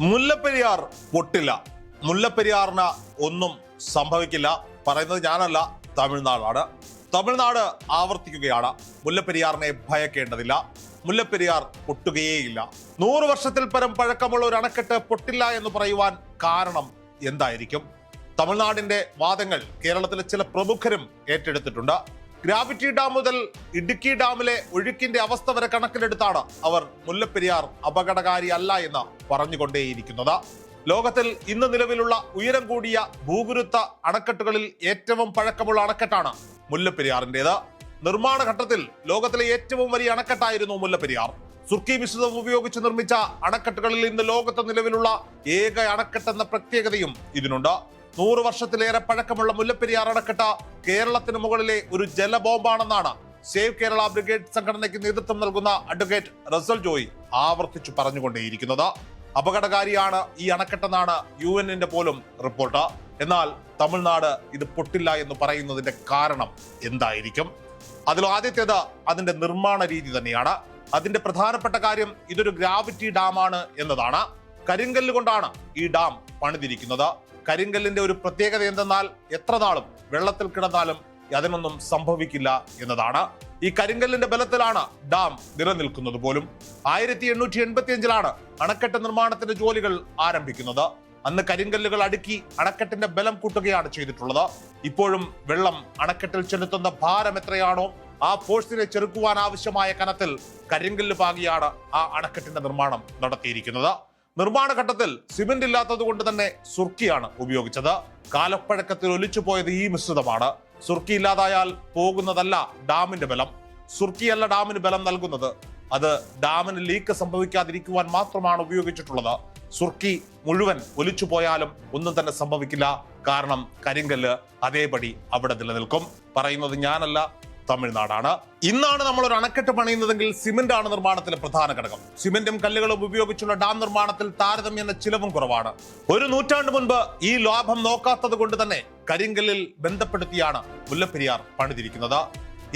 മുല്ലപ്പെരിയാർ പൊട്ടില്ല. മുല്ലപ്പെരിയാറിന് ഒന്നും സംഭവിക്കില്ല. പറയുന്നത് ഞാനല്ല തമിഴ്നാടാണ്. തമിഴ്നാട് ആവർത്തിക്കുകയാണ്. മുല്ലപ്പെരിയാറിനെ ഭയക്കേണ്ടതില്ല. മുല്ലപ്പെരിയാർ പൊട്ടുകയേയില്ല. നൂറ് വർഷത്തിൽ പരം പഴക്കമുള്ള ഒരു അണക്കെട്ട് പൊട്ടില്ല എന്ന് പറയുവാൻ കാരണം എന്തായിരിക്കും? തമിഴ്നാടിന്റെ വാദങ്ങൾ കേരളത്തിലെ ചില പ്രമുഖരും ഏറ്റെടുത്തിട്ടുണ്ട്. ഗ്രാവിറ്റി ഡാം മുതൽ ഇടുക്കി ഡാമിലെ ഒഴുക്കിന്റെ അവസ്ഥ വരെ കണക്കിലെടുത്താണ് അവർ മുല്ലപ്പെരിയാർ അപകടകാരി അല്ല എന്ന് പറഞ്ഞുകൊണ്ടേയിരിക്കുന്നത്. ലോകത്തിൽ ഇന്ന് നിലവിലുള്ള ഉയരം കൂടിയ ഭൂഗുരുത്ത അണക്കെട്ടുകളിൽ ഏറ്റവും പഴക്കമുള്ള അണക്കെട്ടാണ് മുല്ലപ്പെരിയാറിന്റേത്. നിർമ്മാണ ഘട്ടത്തിൽ ലോകത്തിലെ ഏറ്റവും വലിയ അണക്കെട്ടായിരുന്നു മുല്ലപ്പെരിയാർ. സുർക്കി മിശ്രിതം ഉപയോഗിച്ച് നിർമ്മിച്ച അണക്കെട്ടുകളിൽ ഇന്ന് ലോകത്ത് നിലവിലുള്ള ഏക അണക്കെട്ടെന്ന പ്രത്യേകതയും ഇതിനുണ്ട്. നൂറ് വർഷത്തിലേറെ പഴക്കമുള്ള മുല്ലപ്പെരിയാർ അണക്കെട്ട് കേരളത്തിന് മുകളിലെ ഒരു ജലബോംബാണെന്നാണ് സേവ് കേരള ബ്രിഗേഡ് സംഘടനയ്ക്ക് നേതൃത്വം നൽകുന്ന അഡ്വക്കേറ്റ് റസൽ ജോയി ആവർത്തിച്ചു പറഞ്ഞുകൊണ്ടേയിരിക്കുന്നത്. അപകടകാരിയാണ് ഈ അണക്കെട്ടെന്നാണ് യു എന്നിന്റെ പോലും റിപ്പോർട്ട്. എന്നാൽ തമിഴ്നാട് ഇത് പൊട്ടില്ല എന്ന് പറയുന്നതിന്റെ കാരണം എന്തായിരിക്കും? അതിൽ ആദ്യത്തേത് അതിന്റെ നിർമ്മാണ രീതി തന്നെയാണ്. അതിന്റെ പ്രധാനപ്പെട്ട കാര്യം ഇതൊരു ഗ്രാവിറ്റി ഡാമാണ് എന്നതാണ്. കരിങ്കല്ല് കൊണ്ടാണ് ഈ ഡാം പണിതിരിക്കുന്നത്. കരിങ്കല്ലിന്റെ ഒരു പ്രത്യേകത എന്തെന്നാൽ എത്ര നാളും വെള്ളത്തിൽ കിടന്നാലും അതിനൊന്നും സംഭവിക്കില്ല എന്നതാണ്. ഈ കരിങ്കല്ലിന്റെ ബലത്തിലാണ് ഡാം നിലനിൽക്കുന്നത് പോലും. ആയിരത്തി എണ്ണൂറ്റി എൺപത്തി അഞ്ചിലാണ് അണക്കെട്ട് നിർമ്മാണത്തിന്റെ ജോലികൾ ആരംഭിക്കുന്നത്. അന്ന് കരിങ്കല്ലുകൾ അടുക്കി അണക്കെട്ടിന്റെ ബലം കൂട്ടുകയാണ് ചെയ്തിട്ടുള്ളത്. ഇപ്പോഴും വെള്ളം അണക്കെട്ടിൽ ചെലുത്തുന്ന ഭാരം എത്രയാണോ ആ ഫോഴ്സിനെ ചെറുക്കുവാൻ ആവശ്യമായ കനത്തിൽ കരിങ്കല്ല് പാകിയാണ് ആ അണക്കെട്ടിന്റെ നിർമ്മാണം നടത്തിയിരിക്കുന്നത്. നിർമ്മാണ ഘട്ടത്തിൽ സിമന്റ് ഇല്ലാത്തത് കൊണ്ട് തന്നെ സുർക്കിയാണ് ഉപയോഗിച്ചത്. കാലപ്പഴക്കത്തിൽ ഒലിച്ചു പോയത് ഈ മിശ്രിതമാണ്. സുർക്കി ഇല്ലാതായാൽ പോകുന്നതല്ല ഡാമിന്റെ ബലം. സുർക്കിയല്ല ഡാമിന് ബലം നൽകുന്നത്. അത് ഡാമിന് ലീക്ക് സംഭവിക്കാതിരിക്കുവാൻ മാത്രമാണ് ഉപയോഗിച്ചിട്ടുള്ളത്. സുർക്കി മുഴുവൻ ഒലിച്ചു പോയാലും ഒന്നും തന്നെ സംഭവിക്കില്ല. കാരണം കരിങ്കല്ല് അതേപടി അവിടെ നിലനിൽക്കും. പറയുന്നത് ഞാനല്ല തമിഴ്നാടാണ്. ഇന്നാണ് നമ്മൾ ഒരു അണക്കെട്ട് പണിയുന്നതെങ്കിൽ സിമന്റ് ആണ് നിർമ്മാണത്തിലെ പ്രധാന ഘടകം. സിമന്റും കല്ലുകളും ഉപയോഗിച്ചുള്ള ഡാം നിർമ്മാണത്തിൽ താരതമ്യേന ചിലവും കുറവാണ്. ഒരു നൂറ്റാണ്ട് മുൻപ് ഈ ലാഭം നോക്കാത്തത് കൊണ്ട് തന്നെ കരിങ്കല്ലിൽ ബന്ധപ്പെടുത്തിയാണ് മുല്ലപ്പെരിയാർ പണിതിരിക്കുന്നത്.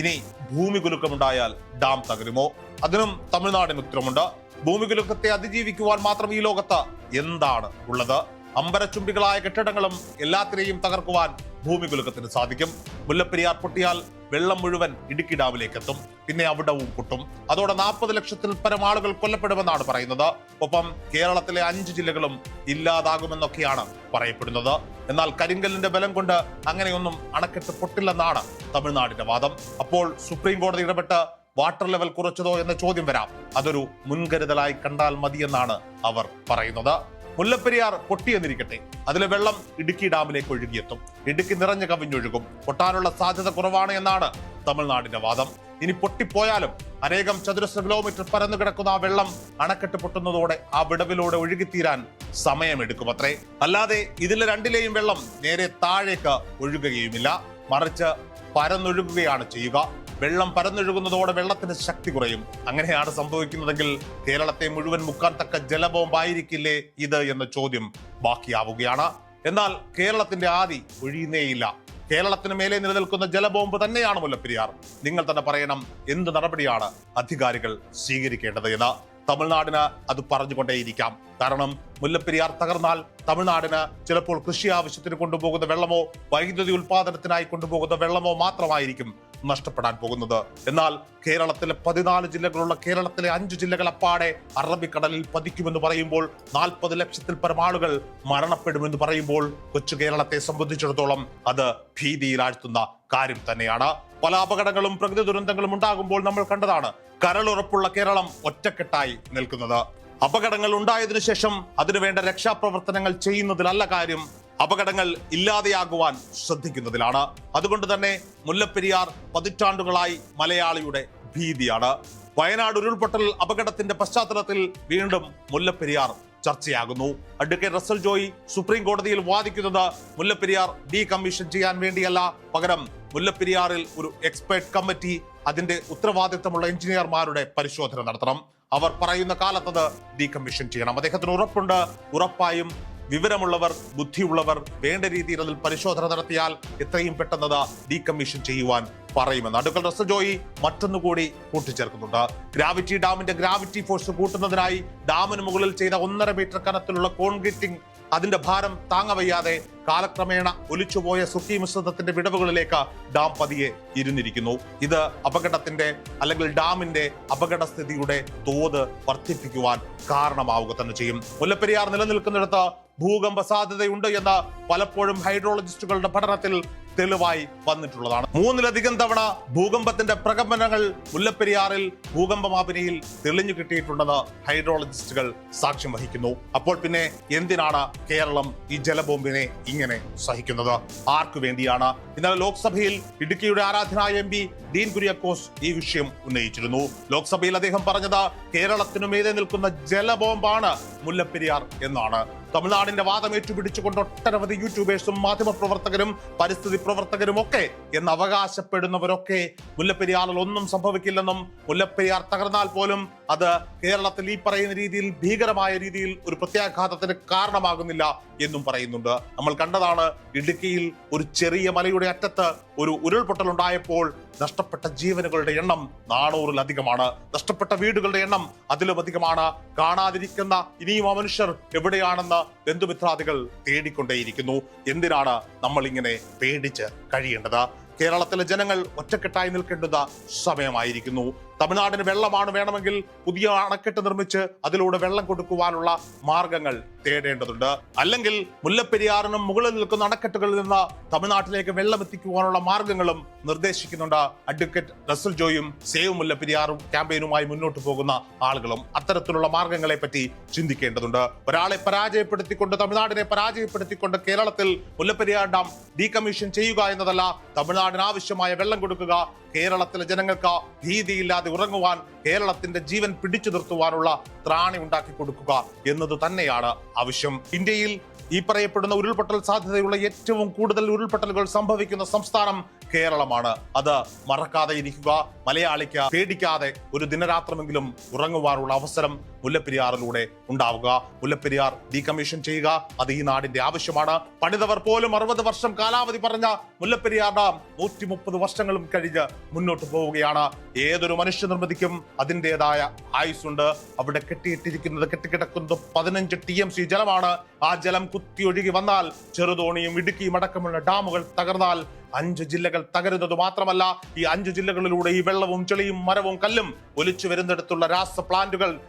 ഇനി ഭൂമി കുലുക്കമുണ്ടായാൽ ഡാം തകരുമോ? അതിനും തമിഴ്നാടിന് ഉത്തരമുണ്ട് ഭൂമി കുലുക്കത്തെ അതിജീവിക്കുവാൻ മാത്രം ഈ ലോകത്ത് എന്താണ് ഉള്ളത്? അമ്പരച്ചുംബികളായ കെട്ടിടങ്ങളും എല്ലാത്തിനെയും തകർക്കുവാൻ ഭൂമി കുലുക്കത്തിന് സാധിക്കും. മുല്ലപ്പെരിയാർ പൊട്ടിയാൽ വെള്ളം മുഴുവൻ ഇടുക്കി ഡാമിലേക്ക് എത്തും പിന്നെ അവിടവും പൊട്ടും. അതോടെ നാൽപ്പത് ലക്ഷത്തിൽ പരം ആളുകൾ കൊല്ലപ്പെടുമെന്നാണ് പറയുന്നത്. ഒപ്പം കേരളത്തിലെ അഞ്ച് ജില്ലകളും ഇല്ലാതാകുമെന്നൊക്കെയാണ് പറയപ്പെടുന്നത്. എന്നാൽ കരിങ്കലിന്റെ ബലം കൊണ്ട് അങ്ങനെയൊന്നും അണക്കെട്ട് പൊട്ടില്ലെന്നാണ് തമിഴ്നാടിന്റെ വാദം. അപ്പോൾ സുപ്രീം കോടതി ഇടപെട്ട് വാട്ടർ ലെവൽ കുറച്ചതോ എന്ന ചോദ്യം വരാം. അതൊരു മുൻകരുതലായി കണ്ടാൽ മതിയെന്നാണ് അവർ പറയുന്നത്. മുല്ലപ്പെരിയാർ പൊട്ടിയെന്നിരിക്കട്ടെ. അതിലെ വെള്ളം ഇടുക്കി ഡാമിലേക്ക് ഒഴുകിയെത്തും. ഇടുക്കി നിറഞ്ഞു കവിഞ്ഞൊഴുകും. പൊട്ടാനുള്ള സാധ്യത കുറവാണ് എന്നാണ് തമിഴ്നാടിന്റെ വാദം. ഇനി പൊട്ടിപ്പോയാലും അനേകം ചതുരശ്ര കിലോമീറ്റർ പരന്നു കിടക്കുന്ന ആ വെള്ളം അണക്കെട്ട് പൊട്ടുന്നതോടെ ആ വിടവിലൂടെ ഒഴുകിത്തീരാൻ സമയമെടുക്കും അത്രേ അല്ലാതെ ഇതിലെ രണ്ടിലെയും വെള്ളം നേരെ താഴേക്ക് ഒഴുകുകയുമില്ല. മറിച്ച് പരന്നൊഴുകുകയാണ് ചെയ്യുക. വെള്ളം പരന്നൊഴുകുന്നതോടെ വെള്ളത്തിന് ശക്തി കുറയും. അങ്ങനെയാണ് സംഭവിക്കുന്നതെങ്കിൽ കേരളത്തെ മുഴുവൻ മുക്കാൻ തക്ക ജലബോംബായിരിക്കില്ലേ ഇത് എന്ന ചോദ്യം ബാക്കിയാവുകയാണ്. എന്നാൽ കേരളത്തിന്റെ ആദി ഒഴിയുന്നേയില്ല. കേരളത്തിന് മേലെ നിലനിൽക്കുന്ന ജലബോംബ് തന്നെയാണ് മുല്ലപ്പെരിയാർ. നിങ്ങൾ തന്നെ പറയണം എന്ത് നടപടിയാണ് അധികാരികൾ സ്വീകരിക്കേണ്ടത് എന്ന്. തമിഴ്നാടിന് അത് പറഞ്ഞുകൊണ്ടേയിരിക്കാം. കാരണം മുല്ലപ്പെരിയാർ തകർന്നാൽ തമിഴ്നാടിന് ചിലപ്പോൾ കൃഷി ആവശ്യത്തിന് കൊണ്ടുപോകുന്ന വെള്ളമോ വൈദ്യുതി ഉൽപാദനത്തിനായി കൊണ്ടുപോകുന്ന വെള്ളമോ മാത്രമായിരിക്കും നഷ്ടപ്പെടാൻ പോകുന്നത്. എന്നാൽ കേരളത്തിലെ പതിനാല് ജില്ലകളുള്ള കേരളത്തിലെ അഞ്ച് ജില്ലകൾ അപ്പാടെ അറബിക്കടലിൽ പതിക്കുമെന്ന് പറയുമ്പോൾ നാൽപ്പത് ലക്ഷത്തിൽ പരം ആളുകൾ മരണപ്പെടുമെന്ന് പറയുമ്പോൾ കൊച്ചു കേരളത്തെ സംബന്ധിച്ചിടത്തോളം അത് ഭീതിയിലാഴ്ത്തുന്ന കാര്യം തന്നെയാണ്. പല അപകടങ്ങളും പ്രകൃതി ദുരന്തങ്ങളും ഉണ്ടാകുമ്പോൾ നമ്മൾ കണ്ടതാണ് കരളുറപ്പുള്ള കേരളം ഒറ്റക്കെട്ടായി നിൽക്കുന്നത്. അപകടങ്ങൾ ഉണ്ടായതിനു ശേഷം അതിനുവേണ്ട രക്ഷാപ്രവർത്തനങ്ങൾ ചെയ്യുന്നതിലല്ല കാര്യം അപകടങ്ങൾ ഇല്ലാതെയാകുവാൻ ശ്രദ്ധിക്കുന്നതിലാണ്. അതുകൊണ്ട് തന്നെ മുല്ലപ്പെരിയാർ പതിറ്റാണ്ടുകളായി മലയാളിയുടെ ഭീതിയാണ്. വയനാട് ഉരുൾപൊട്ടൽ അപകടത്തിന്റെ പശ്ചാത്തലത്തിൽ വീണ്ടും മുല്ലപ്പെരിയാർ ചർച്ചയാകുന്നു. അഡ്വക്കേറ്റ് റസൽ ജോയി സുപ്രീം കോടതിയിൽ വാദിക്കുന്നത് മുല്ലപ്പെരിയാർ ഡീ കമ്മീഷൻ ചെയ്യാൻ വേണ്ടിയല്ല. പകരം മുല്ലപ്പെരിയാറിൽ ഒരു എക്സ്പേർട്ട് കമ്മിറ്റി അതിന്റെ ഉത്തരവാദിത്തമുള്ള എഞ്ചിനീയർമാരുടെ പരിശോധന നടത്തണം. അവർ പറയുന്ന കാലത്തത് ഡീ കമ്മീഷൻ ചെയ്യണം. അദ്ദേഹത്തിന് ഉറപ്പുണ്ട്. ഉറപ്പായും വിവരമുള്ളവർ ബുദ്ധിയുള്ളവർ വേണ്ട രീതിയിൽ അതിൽ പരിശോധന നടത്തിയാൽ എത്രയും പെട്ടെന്ന് അത് ഡീകമ്മീഷൻ ചെയ്യുവാൻ പറയുമെന്ന്. അടുക്കൽ റസൽ ജോയി മറ്റൊന്നുകൂടി കൂട്ടിച്ചേർക്കുന്നുണ്ട്. ഗ്രാവിറ്റി ഡാമിന്റെ ഗ്രാവിറ്റി ഫോഴ്സ് കൂട്ടുന്നതിനായി ഡാമിന് മുകളിൽ ചെയ്ത ഒന്നര മീറ്റർ കനത്തിലുള്ള കോൺക്രീറ്റിംഗ് അതിന്റെ ഭാരം താങ്ങവയ്യാതെ കാലക്രമേണ ഒലിച്ചുപോയ സുഖി മിശ്രിതത്തിന്റെ വിടവുകളിലേക്ക് ഡാം പതിയെ ഇരുന്നിരിക്കുന്നു. ഇത് അപകടത്തിന്റെ അല്ലെങ്കിൽ ഡാമിന്റെ അപകടസ്ഥിതിയുടെ തോത് വർദ്ധിപ്പിക്കുവാൻ കാരണമാവുക തന്നെ ചെയ്യും. മുല്ലപ്പെരിയാർ നിലനിൽക്കുന്നിടത്ത് ഭൂകമ്പ സാധ്യതയുണ്ട് എന്ന് പലപ്പോഴും ഹൈഡ്രോളജിസ്റ്റുകളുടെ പഠനത്തിൽ തെളിവായി വന്നിട്ടുള്ളതാണ്. മൂന്നിലധികം തവണ ഭൂകമ്പത്തിന്റെ പ്രകമ്പനങ്ങൾ മുല്ലപ്പെരിയാറിൽ ഭൂകമ്പ മാപിനിയിൽ തെളിഞ്ഞു കിട്ടിയിട്ടുണ്ടെന്ന് ഹൈഡ്രോളജിസ്റ്റുകൾ സാക്ഷ്യം വഹിക്കുന്നു. അപ്പോൾ പിന്നെ എന്തിനാണ് കേരളം ഈ ജലബോംബിനെ ഇങ്ങനെ സഹിക്കുന്നത്? ആർക്കു വേണ്ടിയാണ്? ഇന്നലെ ലോക്സഭയിൽ ഇടുക്കിയുടെ ആരാധനായ എം ഡീൻ കുര്യാക്കോസ് ഈ വിഷയം ഉന്നയിച്ചിരുന്നു. ലോക്സഭയിൽ അദ്ദേഹം പറഞ്ഞത് കേരളത്തിനുമേതെ നിൽക്കുന്ന ജലബോംബാണ് മുല്ലപ്പെരിയാർ എന്നാണ്. തമിഴ്നാടിന്റെ വാദം ഏറ്റുപിടിച്ചുകൊണ്ട് ഒട്ടനവധി യൂട്യൂബേഴ്സും മാധ്യമപ്രവർത്തകരും പരിസ്ഥിതി പ്രവർത്തകരും ഒക്കെ എന്ന് അവകാശപ്പെടുന്നവരൊക്കെ മുല്ലപ്പെരിയാറിൽ ഒന്നും സംഭവിക്കില്ലെന്നും മുല്ലപ്പെരിയാർ തകർന്നാൽ പോലും അത് കേരളത്തിൽ ഈ പറയുന്ന രീതിയിൽ ഭീകരമായ രീതിയിൽ ഒരു പ്രത്യാഘാതത്തിന് കാരണമാകുന്നില്ല എന്നും പറയുന്നുണ്ട്. നമ്മൾ കണ്ടതാണ് ഇടുക്കിയിൽ ഒരു ചെറിയ മലയുടെ അറ്റത്ത് ഒരു ഉരുൾപൊട്ടൽ ഉണ്ടായപ്പോൾ നഷ്ടപ്പെട്ട ജീവനുകളുടെ എണ്ണം നാനൂറിലധികമാണ്. നഷ്ടപ്പെട്ട വീടുകളുടെ എണ്ണം അതിലും അധികമാണ്. കാണാതിരിക്കുന്ന ഇനിയും ആ മനുഷ്യർ എവിടെയാണെന്ന് ബന്ധുമിത്രാദികൾ തേടിക്കൊണ്ടേയിരിക്കുന്നു. എന്തിനാണ് നമ്മൾ ഇങ്ങനെ പേടിച്ച് കഴിയേണ്ടത്? കേരളത്തിലെ ജനങ്ങൾ ഒറ്റക്കെട്ടായി നിൽക്കേണ്ടുന്ന സമയമായിരിക്കുന്നു. തമിഴ്നാടിന് വെള്ളമാണ് വേണമെങ്കിൽ പുതിയ അണക്കെട്ട് നിർമ്മിച്ച് അതിലൂടെ വെള്ളം കൊടുക്കുവാനുള്ള മാർഗങ്ങൾ തേടേണ്ടതുണ്ട്. അല്ലെങ്കിൽ മുല്ലപ്പെരിയാറിനും മുകളിൽ നിൽക്കുന്ന അണക്കെട്ടുകളിൽ നിന്ന് തമിഴ്നാട്ടിലേക്ക് വെള്ളം എത്തിക്കുവാനുള്ള മാർഗങ്ങളും നിർദ്ദേശിക്കുന്നുണ്ട്. അഡ്വക്കേറ്റ് റസൽ ജോയും സേവ് മുല്ലപ്പെരിയാറും ക്യാമ്പയിനുമായി മുന്നോട്ട് പോകുന്ന ആളുകളും അത്തരത്തിലുള്ള മാർഗങ്ങളെ പറ്റി ചിന്തിക്കേണ്ടതുണ്ട്. ഒരാളെ പരാജയപ്പെടുത്തിക്കൊണ്ട് തമിഴ്നാടിനെ പരാജയപ്പെടുത്തിക്കൊണ്ട് കേരളത്തിൽ മുല്ലപ്പെരിയാർ ഡാം ഡീകമ്മീഷൻ ചെയ്യുക എന്നതല്ല തമിഴ്നാടിന് ആവശ്യമായ വെള്ളം കൊടുക്കുക. കേരളത്തിലെ ജനങ്ങൾക്ക് ഭീതിയില്ലാതെ ഉറങ്ങുവാൻ കേരളത്തിന്റെ ജീവൻ പിടിച്ചു നിർത്തുവാനുള്ള ത്രാണി ഉണ്ടാക്കി കൊടുക്കുക എന്നത് തന്നെയാണ് ആവശ്യം. ഇന്ത്യയിൽ ഈ പറയപ്പെടുന്ന ഉരുൾപൊട്ടൽ സാധ്യതയുള്ള ഏറ്റവും കൂടുതൽ ഉരുൾപൊട്ടലുകൾ സംഭവിക്കുന്ന സംസ്ഥാനം കേരളമാണ്. അത് മറക്കാതെ ഇരിക്കുക മലയാളിക്ക് പേടിക്കാതെ ഒരു ദിനരാത്രമെങ്കിലും ഉറങ്ങുവാനുള്ള അവസരം മുല്ലപ്പെരിയാറിലൂടെ ഉണ്ടാവുക. മുല്ലപ്പെരിയാർ ഡീകമ്മീഷൻ ചെയ്യുക അത് ഈ നാടിന്റെ ആവശ്യമാണ്. പണിതവർ പോലും അറുപത് വർഷം കാലാവധി പറഞ്ഞ മുല്ലപ്പെരിയാർ ഡാം നൂറ്റി മുപ്പത് വർഷങ്ങളും കഴിഞ്ഞ് മുന്നോട്ട് പോവുകയാണ്. ഏതൊരു മനുഷ്യ നിർമ്മിതിക്കും അതിന്റെതായ ആയുസ്സുണ്ട്. അവിടെ കെട്ടിയിട്ടിരിക്കുന്നത് കെട്ടിക്കിടക്കുന്നത് പതിനഞ്ച് ടി എം സി ജലമാണ്. ആ ജലം കുത്തിയൊഴുകി വന്നാൽ ചെറുതോണിയും ഇടുക്കിയും അടക്കമുള്ള ഡാമുകൾ തകർന്നാൽ അഞ്ച് ജില്ലകൾ തകരുന്നത് മാത്രമല്ല ഈ അഞ്ച് ജില്ലകളിലൂടെ ഈ വെള്ളവും ചെളിയും മരവും കല്ലും ഒലിച്ചു വരുന്നിടത്തുള്ള രാസ പ്ലാന്റുകൾ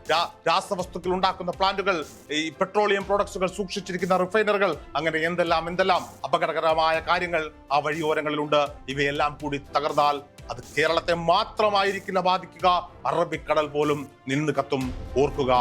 രാസവസ്തുക്കൾ ഉണ്ടാക്കുന്ന പ്ലാന്റുകൾ ഈ പെട്രോളിയം പ്രോഡക്ട്സുകൾ സൂക്ഷിച്ചിരിക്കുന്ന റിഫൈനറുകൾ അങ്ങനെ എന്തെല്ലാം എന്തെല്ലാം അപകടകരമായ കാര്യങ്ങൾ ആ വഴിയോരങ്ങളിലുണ്ട്. ഇവയെല്ലാം കൂടി തകർന്നാൽ അത് കേരളത്തെ മാത്രമായിരിക്കില്ല ബാധിക്കുക. അറബിക്കടൽ പോലും നിന്ന് കത്തും. ഓർക്കുക